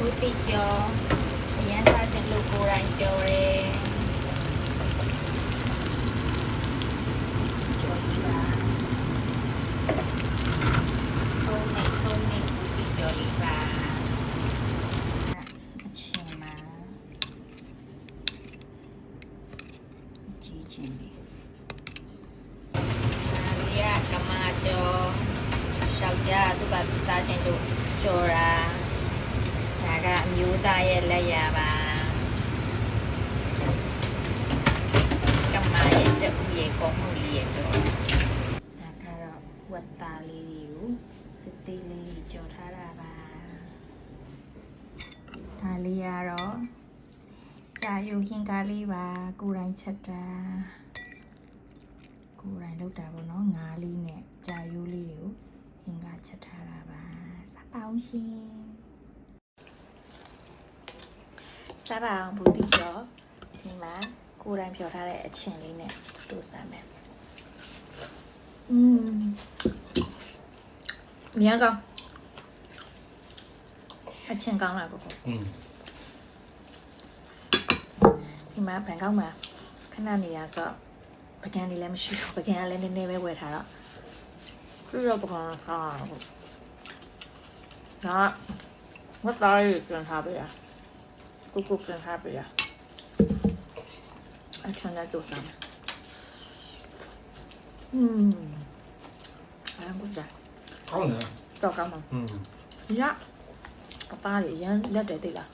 ဘူးတိကျော်အရန်စားချင်လို့ကိုယ်တိုင်ကြော်တယ်ကြော်ကြပါထုံးနေထုံးနေဘူးတိကျော်လေးပါအချင်းမှာကြီးချင်းလေးဒါလေးကကမာကျော်ယောက်ျားသူ့ဘာသူစားချင်လို့ကြော်တာ ဒါကအမျိုးသားရဲ့လက်ရပါကမ္မာရဲ့စက်ဦးရဲ့ကောင်းမှုလေးရဲ့ကြောဒါကတော့ဝတ်သားလေးတွေကိုတသေးလေးတွေကြော်ထားတာပါဒါလေးကတော့ကြာယူဟင်ကားလေးပါကိုယ်တိုင်ချက်တာကိုယ်တိုင်လုပ်တာပေါ့နော်ငါးလေးနဲ့ကြာယူလေးတွေကိုဟင်ကားချက်ထားတာပါစားပါအောင်ရှင် စားပါအောင်ဘူးတိကျော်ဒီမှာကိုယ်တိုင်ပြောထားတဲ့အချင်းလေးနဲ့တို့စားမယ်อืมမြန်ကောင်းအချင်းကောင်းလားကိုကို อืม ဒီမှာဘန်ကောက်မှာခဏနေရဆိုပကံနေလည်းမရှိတော့ပကံကလည်းနည်းနည်းပဲဝယ်ထားတော့သူတော့ပကံစားတာပေါ့ဒါဝတ်သားရေးကျန်ထားပေးရ ကိုကိုကျန်ထားပေးရအချမ်းလည်း做စားမယ်อืมအဲ့ဒါက ကောင်းတယ် တော့ကောင်းမှာ อืม ရအသားတွေအရန်လက်တယ်သိလား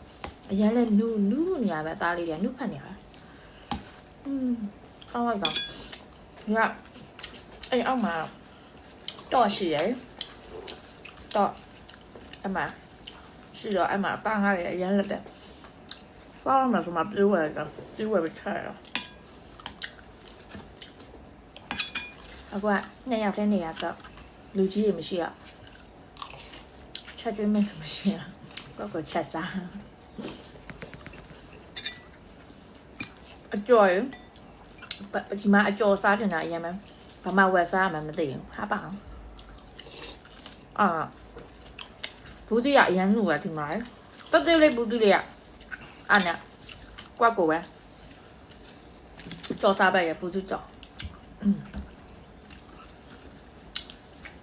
အရန်လက်နူးနူးနေရပဲအသားလေးတွေနူးဖက်နေရอืมကောင်းလိုက်ကောင်းရအဲ့အောက်မှာတော့ရှိရယ်တော့အမရှိတော့အမအသားငါးတွေအရန်လက်တယ် စားရမယ်ဆိုမှပြေးဝယ်တော့ပြေးဝယ်ပဲချရတော့အခုကနှစ်ယောက်တည်းနေရဆိုလူကြီးတွေမရှိတော့ချက်ကျွေးမင်းမရှိလားကောက်ကိုချက်စားအကျော်ရပဒီမှာအကျော်စားတင်တာအရင်မှဘာမှဝယ်စားမှမသိဘူးဟာပါအောင်အာဘူးတီကအရင်လူကဒီမှာတက်သေးလေးဘူးတီလေးက အာနာကွက်ကိုပဲကြော်စားပဲရဘူးတီကြော်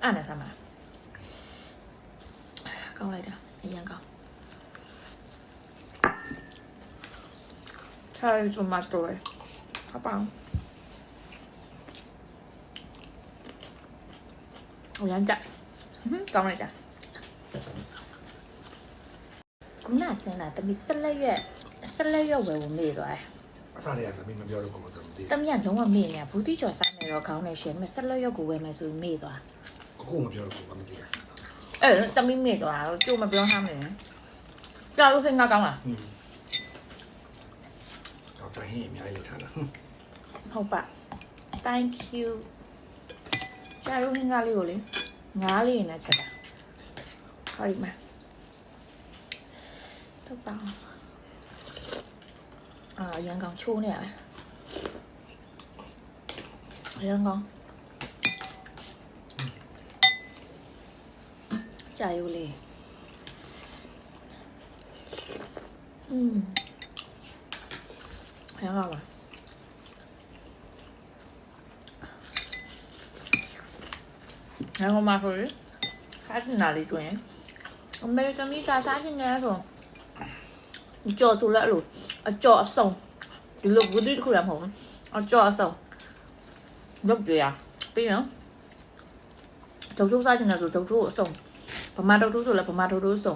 အာနာသမားကောင်းလိုက်တာအရင်ကောင်းထားရစမတ်တော့ဟာပအောင်အရင်ကြဟင်းကောင်းလိုက်တာ ခုနဆင်းလာတမီဆက်လက်ရွက်ဆက်လက်ရွက်ဝယ်ဝင်မေးသွားတယ်အစားတွေကသမီးမပြောတော့ကိုမသိဘူးတမီကလုံးဝမေ့နေတာဘူးတိကျော်စားမယ်တော့ခေါင်းနဲ့ရှင်မဆက်လက်ရွက်ကိုဝယ်မယ်ဆိုပြီးမေ့သွားကိုမပြောတော့ကိုမသိဘူးအဲ့တမီမေ့သွားတော့ကြိုမပြောထားမယ်ကြာလို့ခင်ကကောင်းလားอืมတော့တိုင်းရင်အများကြီးထားတာဟုတ်ပါ thank you ကြာရုံးဟင်းကားလေးကိုလေငားလေးနဲ့ချက်တာဟောဒီမှာ တော့ပါအာရန်ကောင်ချိုးနေရပဲရန်ကောင်ကြာရုံးလေးอืมရန်ကောင်ပါငါဟိုမှာဆိုရင်ခါတင်လာလေးတွင်အမေကမီကစားခြင်းငယ် ဆိုကြော်ဆိုလဲလို့အကြော်အစုံဒီလိုဘူးဒီတစ်ခုရမဟုတ်ဘူးအကြော်အစုံလုပ်ပြရပြီးရင်ဒုတ်ထုစားခြင်းငယ်ဆိုဒုတ်ထုအစုံဗမာဒုတ်ထုဆိုလဲဗမာဒုတ်ထုအစုံ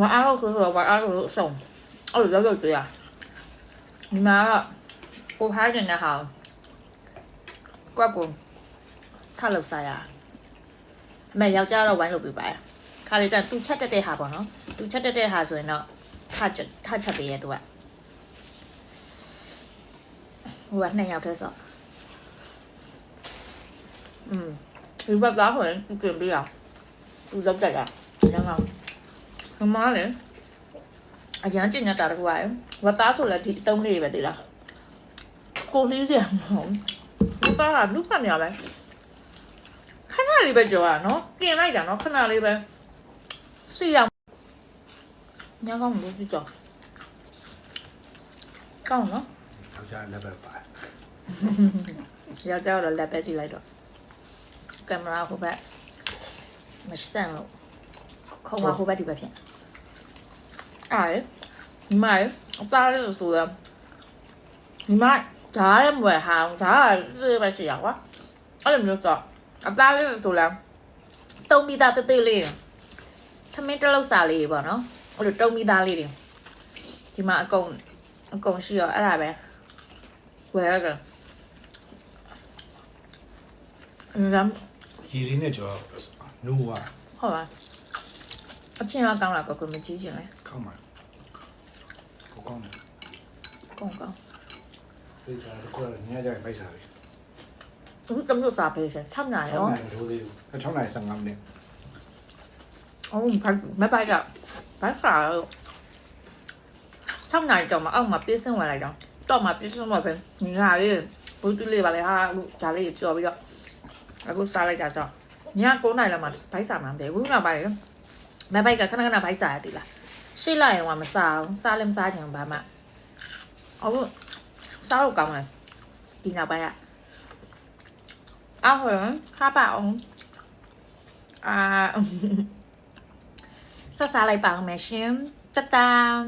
ဝါအားလို့ဆိုတော့ဝါအားလို့အစုံအဲ့လိုလုပ်လုပ်ပြရဒီမှာတော့ကိုဖိုင်းနေတဲ့ဟာကွက်ကိုထလောက်စားရအမေယောက်ျားတော့ဝိုင်းလုပ်ပေးပါရခါလေးကျသူချက်တက်တဲ့ဟာပေါ့နော်သူချက်တက်တဲ့ဟာဆိုရင်တော့ ထချက်ထချက်ပေးရဲသူကဟိုကနှစ်ယောက်တည်းဆိုอืมဒီဘက်သားဆိုရင်သူပြင်ပေးရသူလောက်တက်တာရမ်းအောင်ဟမလေအရန်ကျင်ညတာတကူရဝတ်သားဆိုလည်းဒီအတုံးလေးပဲတည်လားကိုလေးစရာမဟုတ်လူပါကလူပတ်နေရပဲ ခဏလေးပဲကြော်ရနော်กินလိုက်တာနော်ခဏလေးပဲစီရ ညကောင်းလို့ကြည့်ကြကောင်းနော်ယောက်ျားလက်ပဲပါယောက်ျားတော့လက်ပဲကြည့်လိုက်တော့ကင်မရာဟိုဘက်မဆန်လို့ခုံမဟိုဘက်ဒီဘက်ဖြစ်အားရဒီမိုင်အသားလေးဆိုတော့ဒီမိုင်ဒါလည်းမဝယ်ဟောင်းဒါကလေးပဲရှိရကွာအဲ့လိုမျိုးဆိုအသားလေးဆိုလားတုံးပြီးသားတေးသေးလေးထမင်းတစ်လုံးစာလေးပေါ့နော် အဲ့လိုတုံးပြီးသားလေးတွေဒီမှာအကုန်အကုန်ရှိရောအဲ့ဒါပဲဝယ်ရကြအင်းရည်ရင်းနဲ့ကြောနူးဝါဟုတ်ပါအချင်းကကောင်းလာကောကိုမကြည့်ချင်လဲကောင်းပါကိုကောင်းတယ်ကောင်းကောင်းဒီကကိုညကြိုင်ပိုက်စားပြီအခုတမျိုးစားပေးရှင်6နာရီရော6နိုင်ထိုးသေးဘူး6နိုင်15မိနစ်အော်ဘာမပိုက်က ဘာစားရော6နာရီတော့မအောက်မှာပြေးစင်းဝင်လိုက်တော့တော့မှပြေးစင်းဝင်ပဲညာလေးဘူးတူလေးပါလေဟာလို့ဒါလေးကြော်ပြီးတော့အခုစားလိုက်တာဆိုည9နာရီလောက်မှဘိုက်စားမှန်းပဲဘူးကပါလေမပိုက်ကခဏခဏဘိုက်စားရသေးလားရှိလိုက်ရင်ကမစားဘူးစားလည်းမစားချင်ဘူးဘာမှအခုစားလို့ကောင်းတယ်ဒီနောက်ပိုင်းက ao hưởng khá bảo à xa xa lại bảo mẹ xem chắc ta